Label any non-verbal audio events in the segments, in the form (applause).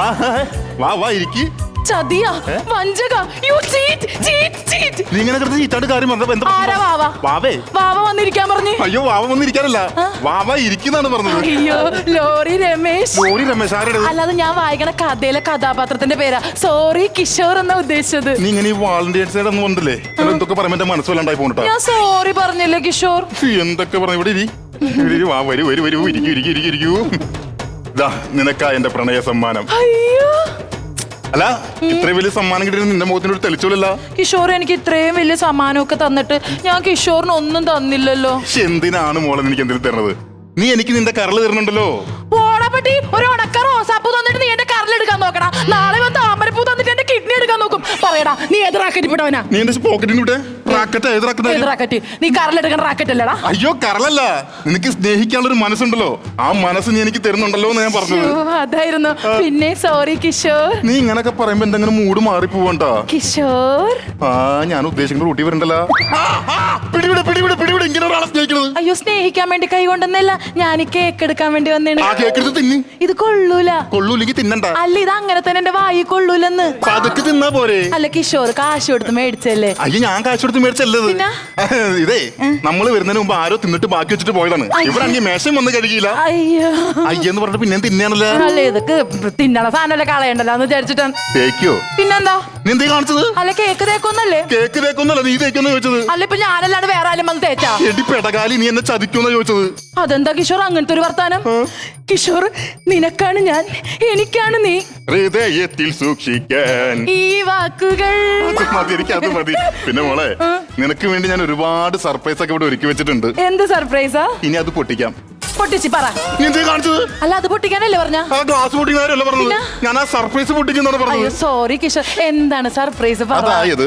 ആ, വാ വാ ഇരിക്കി. ചതിയ വഞ്ചക. You cheat cheat cheat. നീ ഇങ്ങനെ കിടന്ന് ചീറ്റാണ്ട് കാര്യം പറഞ്ഞപ്പോ എന്താ ആരാ വാവ? വാവേ. വാവ വന്നിരിക്കാൻ പറഞ്ഞു? അയ്യോ വാവ വന്നിരിക്കാനല്ല. വാവ ഇരിക്കുന്നാണ് പറഞ്ഞത്. അയ്യോ ലോറി രമേശ്. ജോലി രമേശ് ആരുടെ അല്ലാതെ ഞാൻ വായിക്കണ കഥയിലെ കഥാപാത്രത്തിന്റെ പേരാ. സോറി കിഷോർ എന്നാ ഉദ്ദേശിച്ചത്. നീ ഇങ്ങനെ ഈ വാളണ്ടിയേഴ്സ് സൈഡ് ഒന്നും ഉണ്ടല്ലേ എന്തൊക്കെ പറയുമ്പോ എന്റെ മനസ്സ് വല്ലാണ്ടായി പോകട്ടോ ഞാൻ സോറി പറഞ്ഞില്ലേ കിഷോർ? എന്തൊക്കെ പറഞ്ഞു? ഇവിടെ ഇരി. ഇവിടെ ഇരി. വാ വരൂ വരൂ വരൂ ഇരിക്കൂ ഇരിക്കൂ ഇരിക്കൂ ഇരിക്കൂ. ഇതാ നിനക്കാ എന്റെ പ്രണയ സമ്മാനം. അയ്യോ. അല്ല ഇത്രയും വലിയ സമ്മാനം കിട്ടി നിന്റെ മുഖത്തിന് ഒരു തെളിച്ചോളല്ല? കിഷോർ എനിക്ക് ഇത്രയും വലിയ സമ്മാനമൊക്കെ തന്നിട്ട് ഞാൻ കിഷോറിന് ഒന്നും തന്നില്ലല്ലോ. പക്ഷെ എന്തിനാണ് മോളെ എനിക്ക് എന്തെങ്കിലും തരണത്? നീ എനിക്ക് നിന്റെ കരൾ തരുന്നുണ്ടല്ലോ. പട്ടി ഒരു ഉണക്ക റോസാപ്പൂ തന്നിട്ട് നീ എന്റെ കരളെടുക്കാൻ നോക്കണം നാളെ വന്ന് എടുക്കാൻ നോക്കും. പറയടാ നീ ഏത് റാക്കറ്റ് വിട്ടവനാ നീ എന്റെ പോക്കറ്റിന് വിട്ടെ റാക്കറ്റ് ഏത് റാക്കറ്റ് ഏത് റാക്കറ്റ് നീ കറലെടുക്കണ റാക്കറ്റ് അല്ലടാ. അയ്യോ കരളല്ല. നിനക്ക് സ്നേഹിക്കാനുള്ള ഒരു മനസ്സുണ്ടല്ലോ. ആ മനസ്സ് നീ എനിക്ക് തരുന്നുണ്ടല്ലോ എന്ന് ഞാൻ പറഞ്ഞത്. അതായിരുന്നു. പിന്നെ സോറി കിഷോർ. നീ ഇങ്ങനൊക്കെ പറയുമ്പോ എന്തെങ്കിലും മൂഡ് മാറി പോവണ്ട കിഷോർ. ആ ഞാൻ ഉദ്ദേശിക്കുന്ന റൂട്ടി വരണ്ടല്ലോ. പിടിവിട് പിടിവിട്. സ്നേഹിക്കുന്നത് അയ്യോ സ്നേഹിക്കാൻ വേണ്ടി കൈ കൊണ്ടെന്നല്ല ഞാൻ ഈ കേക്ക് എടുക്കാൻ വേണ്ടി വന്നേണ്. ആ കേക്ക് എടുത്ത് തിന്നി. ഇത് കൊള്ളൂല. കൊള്ളൂലെങ്കിൽ തിന്നണ്ട. അല്ല ഇത് അങ്ങനെ തന്നെ എന്റെ വായി കൊള്ളൂലെന്ന് പതുക്കെ തിന്നാ പോരെ. അല്ല കിഷോർ കാശ് കൊടുത്ത് മേടിച്ചല്ലേ? അയ്യോ ഞാൻ കാശ് കൊടുത്ത് മേടിച്ചല്ലത്. പിന്നെ? (laughs) ഇതേ നമ്മൾ വരുന്നതിന് മുമ്പ് ആരോ തിന്നിട്ട് ബാക്കി വെച്ചിട്ട് പോയതാണ്. ഇവരാണെങ്കിൽ മേശം വന്ന് കഴുകിയില്ല. അയ്യോ. അയ്യെന്ന് പറഞ്ഞിട്ട് പിന്നെ തിന്നാണല്ലോ. അല്ല ഇതൊക്കെ തിന്നണ സാധനമല്ലേ കളയണ്ടല്ലോ എന്ന് വിചാരിച്ചിട്ടാണ് തേക്കോ? പിന്നെന്താ? നീ എന്തേ കാണിച്ചത്? അല്ല കേക്ക് തേക്കൊന്നല്ലേ കേക്ക് തേക്കൊന്നല്ല നീ തേക്കൊന്ന് ചോദിച്ചത്. അല്ല ഇപ്പൊ ഞാനല്ലാണ്ട് വേറെ ആരും വന്ന് തേച്ചാ? എടി പെടകാലി നീ എന്നെ ചതിക്കുമെന്നാ ചോദിച്ചത്. അതെന്താ കിഷോർ? അങ്ങനത്തെ ഒരു വർത്താനം? കിഷോർ നിനക്കാണ് ഞാൻ എനിക്കാണ് നീ. ഹൃദയത്തിൽ സൂക്ഷിക്കാൻ. ഈ വാക്കുകൾ. അത് മതി എനിക്ക് അത് മതി. പിന്നെ മോളെ നിനക്ക് വേണ്ടി ഞാൻ ഒരുപാട് സർപ്രൈസ് ഒക്കെ ഇവിടെ ഒരുക്കി വെച്ചിട്ടുണ്ട്. എന്ത് സർപ്രൈസാ ഇനി അത് പൊട്ടിക്കാം. പൊട്ടിച്ച് പറ. എന്തേ കാണിച്ചത്? അല്ല അത് പൊട്ടിക്കാനല്ലേ പറഞ്ഞ? ആ ഗ്ലാസ് പൊട്ടിക്കുന്നവരല്ല പറഞ്ഞത്. ഞാൻ ആ സർപ്രൈസ് പൊട്ടിക്കുന്നാണ് അയ്യോ പറഞ്ഞത് സോറി കിഷോർ. എന്താണ് സർപ്രൈസ് പറ? അതായത്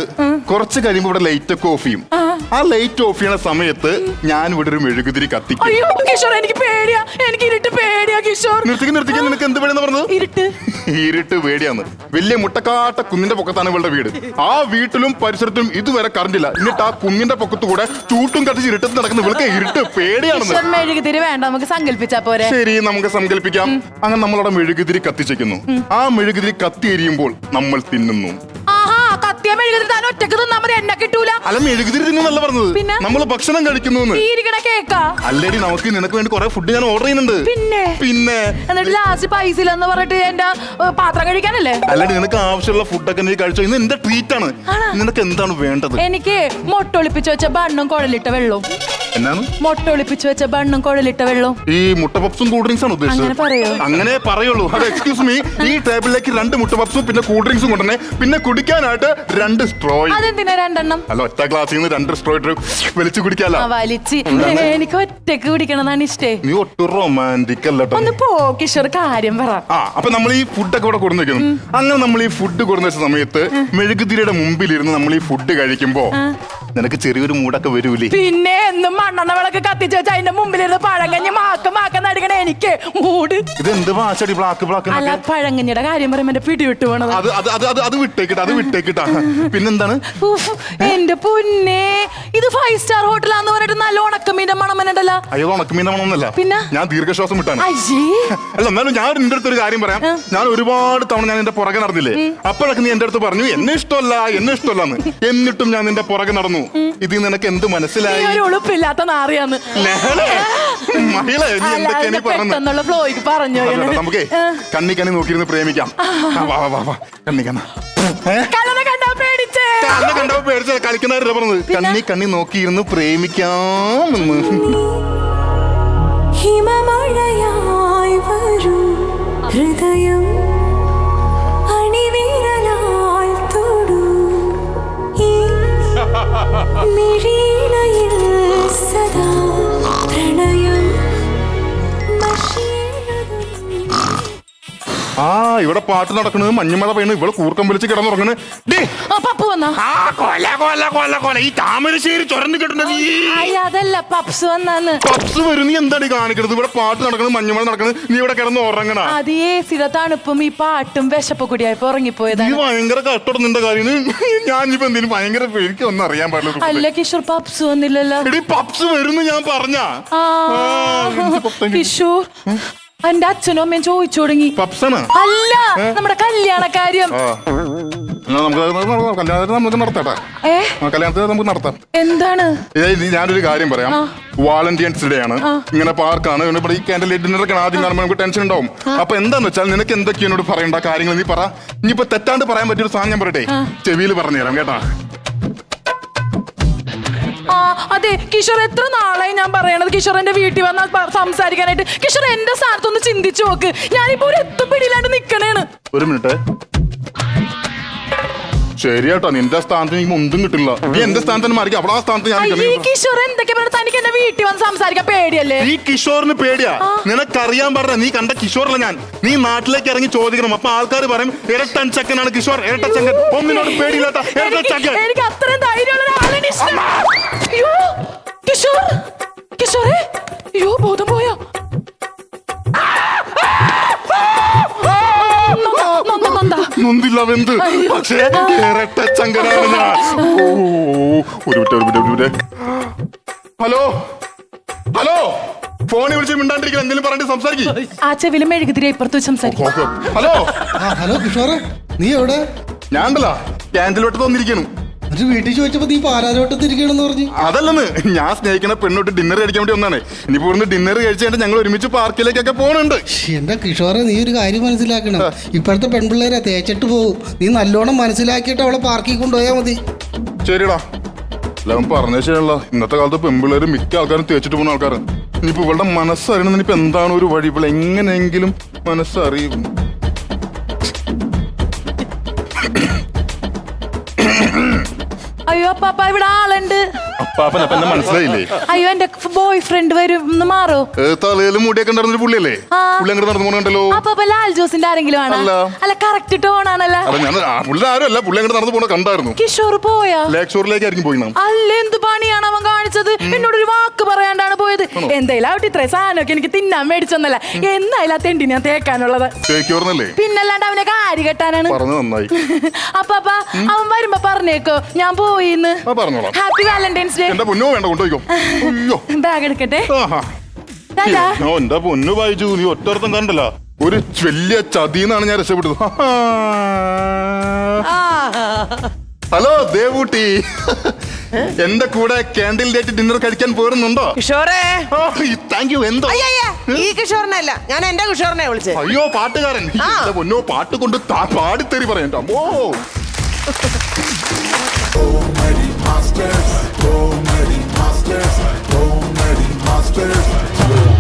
കുറച്ച് കഴിയുമ്പോ ഇവിടെ ലൈറ്റ് ഒക്കെ ഓഫ് ചെയ്യും. ആ. ലൈറ്റ് ഓഫ് ചെയ്യണ സമയത്ത് ഞാൻ ഇവിടെ ഒരു മെഴുകുതിരി കത്തിക്കും. അയ്യോ കിഷോർ എനിക്ക് പേടിയാ. എനിക്ക് ഇരുട്ട് പേടിയാ കിഷോർ. നിർത്തിക്ക് നിർത്തിക്ക്. നിനക്ക് എന്ത് വേണമെന്ന് പറഞ്ഞത്? ഇരുട്ട്. (laughs) ഇരുട്ട് പേടിയാന്ന് വലിയ മുട്ടക്കാട്ട കുന്നിന്റെ പൊക്കത്താണ് ഇവളുടെ വീട്. ആ വീട്ടിലും പരിസരത്തും ഇതുവരെ കറണ്ടില്ല എന്നിട്ട് ആ കുന്നിന്റെ പൊക്കത്ത് കൂടെ ചൂട്ടും കത്തിച്ച് ഇരുട്ടത്ത് നടക്കുന്ന ഇവൾക്ക് ഇരുട്ട് പേടിയാണെന്ന്. കിഷോർ മെഴുകുതിരി വേണ്ട. നമുക്ക് സങ്കല്പിച്ചാ പോരെ. ശരി നമുക്ക് സങ്കല്പിക്കാം. അങ്ങനെ നമ്മളവിടെ മെഴുകുതിരി കത്തിച്ചേക്കുന്നു. ആ മെഴുകുതിരി കത്തി എരിയുമ്പോൾ നമ്മൾ തിന്നുന്നു. കത്തിയ മെഴുകുതിരി താൻ ഒറ്റയ്ക്ക് തിന്നാ മതി എന്നെ കിട്ടൂല. അല്ല മെഴുകുതിരി തിന്നല്ല പറഞ്ഞത്. പിന്നെ? നമ്മൾ ഭക്ഷണം കഴിക്കുന്നു ഈ ഇരിക്കണ കേക്കാ. അല്ലടി നമുക്ക് നിനക്ക് വേണ്ടി കുറെ ഫുഡ് ഞാൻ ഓർഡർ ചെയ്യുന്നുണ്ട്. പിന്നെ? പിന്നെ? എന്നിട്ട് ലാസ്റ്റ് പൈസ ഇല്ലെന്ന് പറഞ്ഞിട്ട് എന്റെ ഏ, പാത്രം കഴിക്കാനല്ലേ അല്ലടി നിനക്ക് ആവശ്യമുള്ള ഫുഡൊക്കെ നീ കഴിച്ചോ? ഇന്ന് എന്റെ ട്രീറ്റ് ആണ്. നിനക്ക് എന്താണ് വേണ്ടത്? എനിക്ക് മൊട്ടൊളിപ്പിച്ച് വെച്ച ബണ്ണും കുഴലിട്ട വെള്ളവും. എന്നാണ്? മൊട്ടൊളിപ്പിച്ച് വെച്ച ബണ്ണും കുഴലിട്ട വെള്ളവും. ഈ മുട്ട പപ്സും കൂൾ ഡ്രിങ്ക്സ് ആണ് അങ്ങനെ പറയോ? ഉദ്ദേശിച്ചത് അങ്ങനെ പറയുള്ളൂ. അത് എക്സ്ക്യൂസ് മീ ഈ ടേബിളിലേക്ക് രണ്ട് മുട്ട പപ്സും പിന്നെ കൂൾ ഡ്രിങ്ക്സും കൊണ്ടുവന്നെ. പിന്നെ കുടിക്കാനായിട്ട് രണ്ട് സ്ട്രോ അതെന്തിനാ രണ്ടെണ്ണം? അല്ല ഒറ്റ ഗ്ലാസ്സിൽ നിന്ന് രണ്ട് സ്ട്രോ ഇട്ട് വലിച്ചു കുടിക്കാലോ? വലിച്ച്. എനിക്ക് ഒറ്റയ്ക്ക് കുടിക്കണതാണ് ഇഷ്ടേ. നീ ഒട്ടും റൊമാന്റിക് അല്ലോ ഒന്ന് പോ കിഷോർ കാര്യം പറ. ആ അപ്പൊ നമ്മൾ ഈ ഫുഡൊക്കെ ഇവിടെ കൊടുന്നു വെക്കുന്നു. അങ്ങനെ നമ്മൾ ഈ ഫുഡ് കൊടുന്ന വെച്ച സമയത്ത് മെഴുകുതിരിയുടെ മുമ്പിലിരുന്ന് നമ്മൾ ഈ ഫുഡ് കഴിക്കുമ്പോ നിനക്ക് ചെറിയൊരു മൂടൊക്കെ വരൂലേ? പിന്നെ എന്നും മണ്ണെണ്ണ വിളക്ക് എനിക്ക് മൂട്. ഇത് എന്ത് ഭാഷടി ബ്ലാക്ക് ബ്ലാക്ക് അല്ല പഴങ്കഞ്ഞിയുടെ കാര്യം പറയുമ്പോ എന്റെ പിടി വിട്ടു പോണത്. അത് അത് അത് അത് അത് വിട്ടേക്കിട്ട അത് വിട്ടേക്കിട്ടാ പിന്നെന്താണ്? ഉഫ്, എന്റെ പൊന്നെ ഇത് ഫൈവ് സ്റ്റാർ ഹോട്ടലാന്ന് പറഞ്ഞിട്ട് നല്ല ഉണക്കമീന്റെ മണമനുണ്ടല്ലോ അയ്യോ ഉണക്കുമീൻ നമ്മളൊന്നല്ല പിന്നെ? ഞാൻ ദീർഘശ്വാസം വിട്ടാണ്. അയ്യേ. അല്ല എന്നാലും ഞാൻ നിന്റെ അടുത്ത് ഒരു കാര്യം പറയാം. ഞാൻ ഒരുപാട് തവണ ഞാൻ നിന്റെ പുറകെ നടന്നില്ലേ? അപ്പോഴൊക്കെ നീ എന്റെ അടുത്ത് പറഞ്ഞു എന്നെ ഇഷ്ടമല്ല എന്നെ ഇഷ്ടമല്ല എന്നിട്ടും ഞാൻ നിന്റെ പുറകെ നടന്നു. ഇത് നിനക്ക് എന്ത് മനസ്സിലായി ഒരു ഉളുപ്പില്ലാത്ത നാറിയാന്ന്. ലഹളേ, മഹിളെ നീ എന്തൊക്കെയാ നീ അല്ലാതെ പറഞ്ഞത്? പെട്ടെന്നുള്ള ഫ്ലോയ്ക്ക് പറഞ്ഞു അതല്ല, നമുക്കേ കണ്ണി കണ്ണി നോക്കിയിരുന്ന് പ്രേമിക്കാം. ആ, വാ വാ വാ വാ. കണ്ണി കണ്ണ കണ്ടോ കണ്ടാ പേടിച്ചേ? കണ്ണ കണ്ടപ്പോ പേടിച്ച. കളിക്കുന്നവരല്ല പറഞ്ഞത്? കണ്ണി കണ്ണി നോക്കിയിരുന്ന് പ്രേമിക്കാം എന്ന് ആ ഇവിടെ പാട്ട് നടക്കുന്നത് മഞ്ഞുമഴ പെയ്യുന്നു ഇവിടെ കൂർക്കം വലിച്ച് കിടന്നുറങ്ങണ്. ഡേ ആ പപ്പു വന്നോ? ആ കൊല കൊല കൊല കൊല. ഈ താമരശ്ശേരി ചൊരന്ന് കിട്ടുന്നത് ഈ അയ്യ അതല്ല പപ്സ് വന്നാന്ന്. പപ്സ് വരും. നീ എന്താണ് ഈ കാണിക്കണത്? ഇവിടെ പാട്ട് നടക്കണത് മഞ്ഞുമഴ നടക്കണത് നീ ഇവിടെ കിടന്ന് ഉറങ്ങണ. അതേ ഈ തണുപ്പും ഈ പാട്ടും വിശപ്പ് കൂടിയായപ്പോ നീ ഉറങ്ങിപ്പോയതാണ് ഭയങ്കര നിന്റെ കാര്യം. ഇപ്പൊ എന്തിനും ഭയങ്കര എനിക്ക് ഒന്നും അറിയാൻ പാടില്ല അല്ല കിഷോർ പപ്സ് വന്നില്ലല്ലോ. എടി പപ്സ് വരുന്നു ഞാൻ പറഞ്ഞ. ആ, കിഷോർ എന്റെ അച്ഛനും അമ്മയും ചോദിച്ചു തുടങ്ങി. അല്ല നമ്മുടെ കല്യാണ കാര്യം നമുക്ക് കല്യാണത്തിന് നമുക്ക് നടത്താം ഏ? കല്യാണത്തിന് നമുക്ക് നടത്താം. എന്താണ്? ഞാനൊരു കാര്യം പറയാം. വാലന്റൈൻസ് ഡേ ആണ്. ഇങ്ങനെ പാർക്കാണ്. ഇവിടെ ഈ ക്യാൻഡിൽ ഡിന്നറൊക്കെ ആദ്യം കാണുമ്പോൾ നമുക്ക് ടെൻഷൻ ഉണ്ടാവും. അപ്പൊ എന്താന്ന് വെച്ചാൽ നിനക്ക് എന്തൊക്കെയാണ് പറയേണ്ട കാര്യങ്ങൾ നീ പറ. ഇനിയിപ്പോ തെറ്റാണ്ട് പറയാൻ പറ്റിയൊരു സാധനം ഞാൻ പറയട്ടെ. ചെവിയിൽ പറഞ്ഞു തരാം കേട്ടാ. അതെ കിഷോർ എത്ര നാളായി ഞാൻ പറയണത്? കിഷോർ എന്റെ വീട്ടിൽ വന്നാൽ സംസാരിക്കാനായിട്ട്. കിഷോർ എന്റെ സ്ഥാനത്തൊന്ന് ചിന്തിച്ചു നോക്ക്. ഞാനിപ്പോ ഒരു എത്തും പിടിയിലാണ്ട് നിക്കണേണ്. ഒരു മിനിറ്റ്. ശരിയാട്ടോ നിന്റെ സ്ഥാനത്ത് എനിക്ക് ഒന്നും കിട്ടില്ല. നീ എന്റെ സ്ഥാനത്ത് തന്നെ മാറിക്കും. അവിടെ ആ സ്ഥാനത്ത് ഞാൻ നിൽക്കണം. കിഷോർ എന്തൊക്കെ പറഞ്ഞ തനിക്ക് എന്റെ വീട്ടിൽ വന്ന് സംസാരിക്കാൻ പേടിയല്ലേ? ഈ കിഷോറിന് പേടിയാ. നിനക്കറിയാൻ പറഞ്ഞ നീ കണ്ട കിഷോറല്ല ഞാൻ. നീ നാട്ടിലേക്ക് ഇറങ്ങി ചോദിക്കണം. അപ്പൊ ആൾക്കാർ പറയും ഇരട്ടൻ ചക്കനാണ് കിഷോർ ഇരട്ട ചക്കൻ ഒന്നിനോട് പേടിയില്ലാത്ത ഇരട്ട എനിക്ക് ചക്കൻ എനിക്ക് അത്രയും ധൈര്യമുള്ള ഇഷ്ടം അയ്യോ കിഷോർ കിഷോറേ അയ്യോ ബോധം പോയ? നൊന്തില്ല വെന്ത്. പക്ഷേ ഇരട്ട ചങ്കനാണ് ഞാൻ ഓ ഒരു മിനിറ്റ് ഒരു മിനിറ്റ് ഒരു മിനിറ്റ്. ഹലോ? ഹലോ? ഫോണിൽ വിളിച്ച് മിണ്ടാണ്ടിരിക്കണം എന്തെങ്കിലും പറഞ്ഞിട്ട് സംസാരിക്കും. ആ ചെവിലും മെഴുകുതിരി ഇപ്പുറത്ത് വെച്ച് സംസാരിക്കും. ഹലോ? ഹലോ കിഷോർ നീ എവിടെ? ഞാൻ ഉണ്ടല്ലോ ക്യാൻഡിൽ വെട്ടത്ത് വന്നിരിക്കുന്നു എന്നിട്ട് വീട്ടിൽ ചോദിച്ചപ്പോ നീ പാലാരോട്ടത്തിരിക്കണെന്ന് പറഞ്ഞു. അതല്ലെന്ന്. ഞാൻ സ്നേഹിക്കുന്ന പെണ്ണോട്ട് ഡിന്നർ കഴിക്കാൻ വേണ്ടി ഒന്നാണ് ഇനിയിപ്പോ ഇവിടുന്ന് ഡിന്നർ കഴിച്ചിട്ട് ഞങ്ങൾ ഒരുമിച്ച് പാർക്കിലേക്കൊക്കെ പോകണുണ്ട് എന്റെ കിഷോറെ നീ ഒരു കാര്യം മനസ്സിലാക്കണം. ഇപ്പോഴത്തെ പെൺപിള്ളേരെ തേച്ചിട്ട് പോകും. നീ നല്ലോണം മനസ്സിലാക്കിയിട്ട് അവളെ പാർക്കിൽ കൊണ്ടുപോയാൽ മതി. ശരിടാ എല്ലാം പറഞ്ഞ ശരിയല്ല ഇന്നത്തെ കാലത്ത് പെമ്പിള്ളേര് മിക്ക ആൾക്കാരും തേച്ചിട്ട് പോകുന്ന ആൾക്കാരാണ് ഇനിയിപ്പോ ഇവളുടെ മനസ്സറിയണം ഇനിയിപ്പോ എന്താണ് ഒരു വഴി? ഇപ്പോൾ എങ്ങനെയെങ്കിലും മനസ്സറിയും അയ്യോ അപ്പാപ്പ ഇവിടെ ആളുണ്ട്. അപ്പാപ്പൻ അപ്പൊ എന്നെ മനസ്സിലായില്ലേ? അയ്യോ എന്റെ ബോയ് ഫ്രണ്ട് വരും ഒന്ന് മാറോ. ഏ, തലയിൽ മുടിയൊക്കെ പുള്ളിയല്ലേ? ആ. പുള്ളി അങ്ങോട്ട് നടന്നു അപ്പാപ്പ ലാൽ ജോസിന്റെ ആരെങ്കിലും ആണ്? അല്ല. അല്ല കറക്റ്റ് ടോൺ ആണല്ലോ അല്ല ഞാൻ ആ പുള്ളി ആരും അല്ല. പുള്ളി അങ്ങോട്ട് നടന്നു പോണ കണ്ടായിരുന്നു. കിഷോർ പോയാ? നാം അല്ല എന്ത് പണിയാണ് അവൻ കാണിച്ചത്? എന്നോട് ഒരു വാക്ക് പറയാണ്ടാണ് പോയത്. എന്തായാലും അവിടെ ഇത്രയും സാധനമൊക്കെ എനിക്ക് തിന്നാൻ മേടിച്ചൊന്നല്ല. എന്തായാലും ആ തെണ്ടി ഞാൻ തേക്കാനുള്ളത്. തേക്കോർന്നല്ലേ പിന്നല്ലാണ്ട് അവനെ കാരി കെട്ടാനാണ്. പറഞ്ഞു നന്നായി. (laughs) അപ്പാപ്പ അവൻ വരുമ്പോ പറഞ്ഞേക്കോ. ഞാൻ പോയിന്ന്. ആ പറഞ്ഞോളാം. ഹാപ്പി വാലന്റൈൻസ് ഡേ എന്റെ പൊന്നോ വേണ്ട കൊണ്ടുപോയിക്കോ. അയ്യോ. ബാഗ് എടുക്കട്ടെ? ആഹാ. ടാറ്റാ. ഓ എന്റെ പൊന്നു വായിച്ചു? നീ ഒറ്റർത്ഥം കണ്ടല്ല. ഒരു വലിയ ചതിന്നാണ് ഞാൻ രക്ഷപ്പെട്ടത്. ഹലോ ദേവൂട്ടി. എന്റെ കൂടെ ക്യാൻഡിൽ ഡേറ്റ് ഡിന്നർ കഴിക്കാൻ പോരുന്നുണ്ടോ? കിഷോറേ. താങ്ക് യു എന്തോ? അയ്യയ്യ ഈ കിഷോറിനല്ല. ഞാൻ എന്റെ കിഷോറിനെ വിളിച്ചത് അയ്യോ പാട്ടുകാരൻ. ആ. എന്റെ പൊന്നോ പാട്ട് കൊണ്ട് താ- പാടിത്തേരി പറയണ്ട. അമ്മോ. Masters. upstairs.